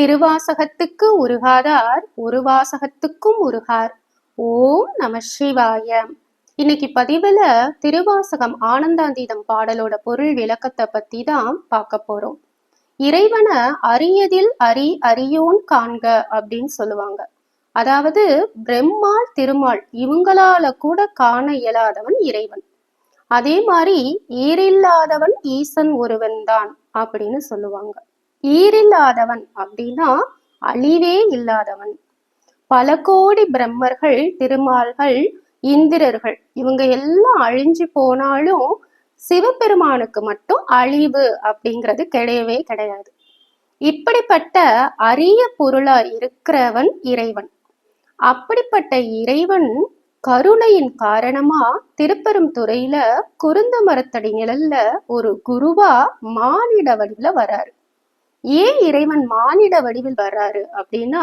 திருவாசகத்துக்கு உருகாதார் ஒரு வாசகத்துக்கும் உருகார். ஓம் நம சிவாய. இன்னைக்கு பதிவுல திருவாசகம் ஆனந்தாந்தீதம் பாடலோட பொருள் விளக்கத்தை பத்தி தான் பார்க்க போறோம். இறைவனை அரியதில் அரி அரியோன் காண்க அப்படின்னு சொல்லுவாங்க. அதாவது பிரம்மாள் திருமால் இவங்களால கூட காண இயலாதவன் இறைவன். அதே மாதிரி ஈரில்லாதவன் ஈசன் ஒருவன் தான் அப்படின்னு சொல்லுவாங்க. ஈரில்லாதவன் அப்படின்னா அழிவே இல்லாதவன். பல கோடி பிரம்மர்கள் திருமால்கள் இந்திரர்கள் இவங்க எல்லாம் அழிஞ்சு போனாலும் சிவபெருமானுக்கு மட்டும் அழிவு அப்படிங்கிறது கிடையவே கிடையாது. இப்படிப்பட்ட அரிய பொருளா இருக்கிறவன் இறைவன். அப்படிப்பட்ட இறைவன் கருணையின் காரணமா திருப்பெரும் துறையில குருந்த மரத்தடி நிழல்ல ஒரு குருவா மானிட வடிவுல வராரு. ஏன் இறைவன் மானிட வடிவில் வர்றாரு அப்படின்னா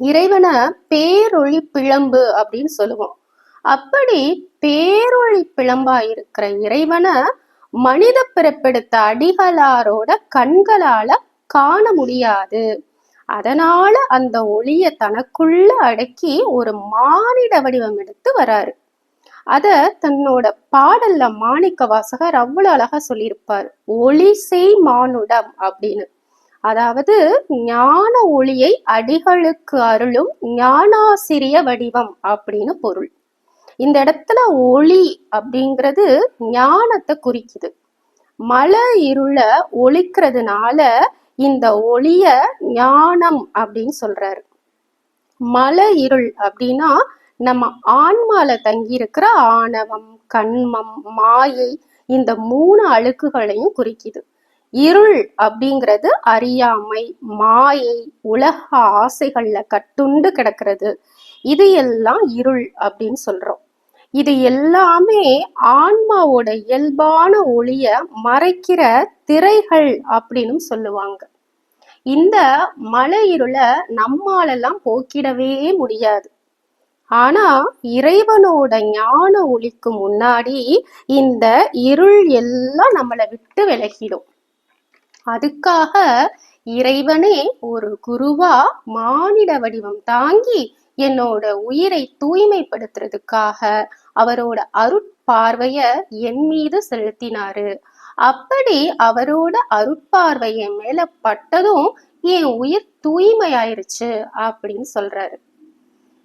இறைவனை பேரொளி பிளம்பு அப்படின்னு சொல்லுவோம். அப்படி பேரொளி பிளம்பா இருக்கிற இறைவனை மனித பிறப்பெடுத்த அடிகளாரோட கண்களால காண முடியாது. அதனால அந்த ஒளிய தனக்குள்ள அடக்கி ஒரு மானிட வடிவம் எடுத்து வராரு அத தன்னோட பாடல்ல மாணிக்க வாசகர் அவ்வளவு அழகா சொல்லியிருப்பார். ஒளி செய் மானுடம் அப்படின்னு. அதாவது ஞான ஒளியை அடிகளுக்கு அருளும் ஞானாசிரிய வடிவம் அப்படின்னு பொருள். இந்த இடத்துல ஒளி அப்படிங்கிறது ஞானத்தை குறிக்குது. மழை இருள ஒழிக்கிறதுனால இந்த ஒளிய ஞானம் அப்படின்னு சொல்றாரு. மலை இருள் அப்படின்னா நம்ம ஆன்மால தங்கியிருக்கிற ஆணவம் கண்மம் மாயை இந்த மூணு அழுக்குகளையும் குறிக்குது. இருள் அப்படிங்கிறது அறியாமை மாயை உலக ஆசைகள்ல கட்டுண்டு கிடக்கிறது. இது எல்லாம் இருள் அப்படின்னு சொல்றோம். இது எல்லாமே ஆன்மாவோட இயல்பான ஒளிய மறைக்கிற திரைகள் அப்படின்னு சொல்லுவாங்க. இந்த மலை இருளை நம்மாலெல்லாம் போக்கிடவே முடியாது. ஆனா இறைவனோட ஞான ஒளிக்கு முன்னாடி இந்த இருள் எல்லாம் நம்மளை விட்டு விலகிடும். அதுக்காக இறைவனே ஒரு குருவா மானிட வடிவம் தாங்கி என்னோட உயிரை தூய்மைப்படுத்துறதுக்காக அவரோட அருட்பார்வைய என் மீது செலுத்தினாரு. அப்படி அவரோட அருட்பார்வை என் மேல பட்டதும் என் உயிர் தூய்மையாயிருச்சு அப்படின்னு சொல்றாரு.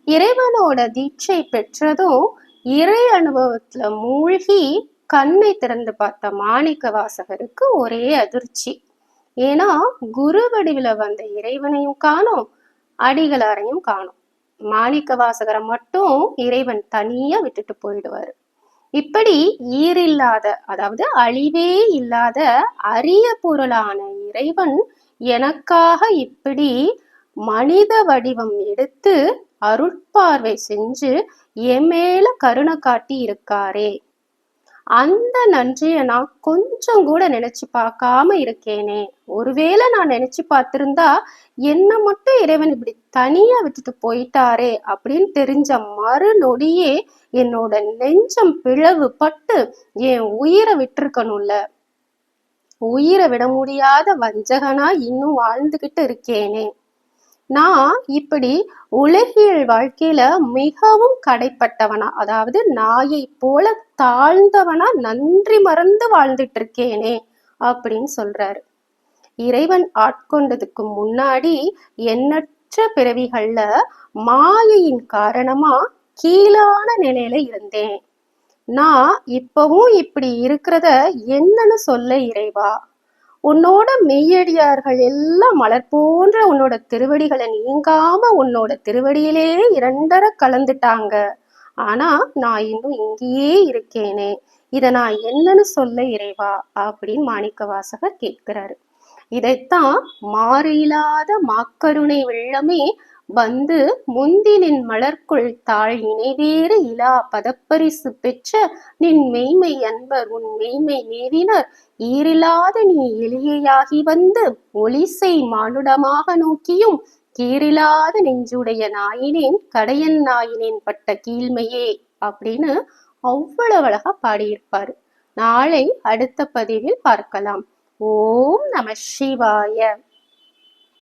இறைவனோட தீட்சை பெற்றதும் இறை அனுபவத்துல மூழ்கி கண்ணை திறந்து பார்த்த மாணிக்க வாசகருக்கு ஒரே அதிர்ச்சி. ஏன்னா குரு வடிவில வந்த இறைவனையும் காணும் அடிகளாரையும் காணும். மாணிக்க வாசகரை மட்டும் இறைவன் தனியா விட்டுட்டு போயிடுவாரு. இப்படி ஈரில்லாத அதாவது அழிவே இல்லாத அரிய பொருளான இறைவன் எனக்காக இப்படி மனித வடிவம் எடுத்து அருட்பார்வை செஞ்சு என் மேல கருணை காட்டி இருக்காரே. அந்த நன்றிய நான் கொஞ்சம் கூட நினைச்சு பார்க்காம இருக்கேனே. ஒருவேளை நான் நினைச்சு பார்த்திருந்தா என்ன மட்டும் இறைவன் இப்படி தனியா விட்டுட்டு போயிட்டாரே அப்படின்னு தெரிஞ்ச மறுநொடியே என்னோட நெஞ்சம் பிளவு பட்டு என் உயிரை விட்டுருக்கணும்ல. உயிரை விட முடியாத வஞ்சகனா இன்னும் வாழ்ந்துகிட்டு இருக்கேனே. நான் இப்படி உலகியல் வாழ்க்கையில மிகவும் கடைப்பட்டவனா அதாவது நாயை போல தாழ்ந்தவனா நன்றி மறந்து வாழ்ந்துட்டு இருக்கேனே அப்படின்னு சொல்றாரு. இறைவன் ஆட்கொண்டதுக்கு முன்னாடி எண்ணற்ற பிறவிகள்ல மாயையின் காரணமா கீழான நிலையில இருந்தேன். நான் இப்பவும் இப்படி இருக்கிறத என்னன்னு சொல்ல இறைவா? உன்னோட மெய்யடியார்கள் எல்லாம் மலர் போன்ற உன்னோட திருவடிகளை நீங்காம உன்னோட திருவடியிலே இரண்டர கலந்துட்டாங்க. ஆனா நான் இன்னும் இங்கேயே இருக்கேனே. இத நான் என்னன்னு சொல்ல இறைவா? அப்படின்னு மாணிக்க வாசகர் கேட்கிறாரு. இதைத்தான் மாறிலாத மாக்கருணை வெள்ளமே வந்து முந்தினின் மலர்க்குள் தாழ் இணைவேறு இலா பதப்பரிசு பெற்ற நின் மெய்மை அன்பர் உன் மெய்மை நேரினர் ஈரில்லாத நீ எளியையாகி வந்து ஒளிசை மானுடமாக நோக்கியும் கீரில்லாத நெஞ்சுடைய நாயினேன் கடையன் நாயினேன் பட்ட கீழ்மையே அப்படின்னு அவ்வளவு அழகா பாடியிருப்பாரு. நாளை அடுத்த பதிவில் பார்க்கலாம். ஓம் நம சிவாய.